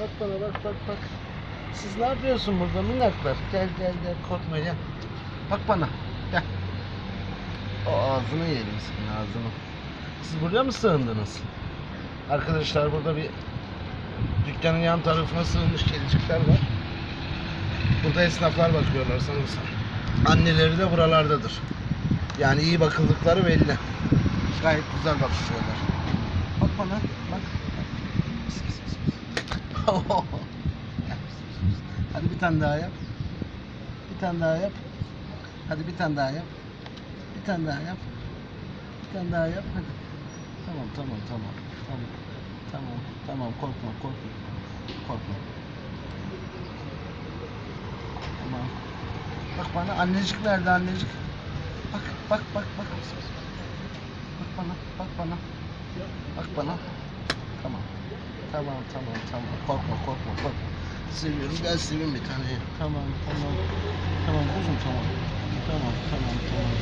Bak bana bak bak bak. Siz ne yapıyorsun burada minnaklar? Gel gel gel korkma gel. Bak bana gel. O ağzını yerim senin ağzını. Siz buraya mı sığındınız? Arkadaşlar burada bir dükkanın yan tarafına sığınmış kedicikler var. Burada esnaflar bakıyorlar sanırsam. Anneleri de buralardadır. Yani iyi bakıldıkları belli. Gayet güzel bakıyorlar. Bak bana, bak. Pis, pis, pis, pis. Hadi bir tane daha yap. Bir tane daha yap. Hadi bir tane daha yap. Bir tane daha yap. Bir tane daha yap. Hadi. Tamam, tamam, tamam. Tamam. Tamam, tamam. Korkma, korkma. Korkma. Tamam. Bak bana annecik nerede annecik? Bak bak bak bak. Bak bana bak bana. Bak bana. Tamam. Tamam tamam tamam. Korkma korkma korkma. Seviyorum gel seveyim bir tane. Tamam tamam. Tamam kuzum tamam. Tamam tamam tamam.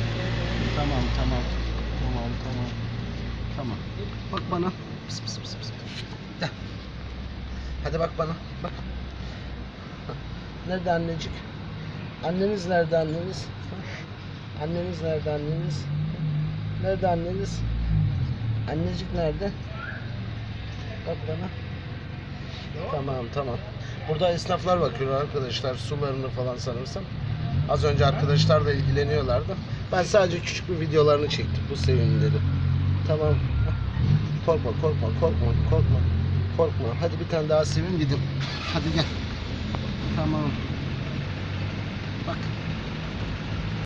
Tamam tamam. Tamam tamam. Tamam. Bak bana. Pıs pıs pıs pıs. Gel. Hadi bak bana. Bak. Nerede annecik? Anneniz nerede anneniz? Anneniz nerede anneniz? Nerede anneniz? Annecik nerede? Bak bana. Tamam tamam. Burada esnaflar bakıyor arkadaşlar sularını falan sanırsam. Az önce arkadaşlar da ilgileniyorlardı. Ben sadece küçük bir videolarını çektim bu sevimleri. Tamam. Korkma korkma korkma korkma. Korkma. Hadi bir tane daha sevin gidin. Hadi gel. Tamam.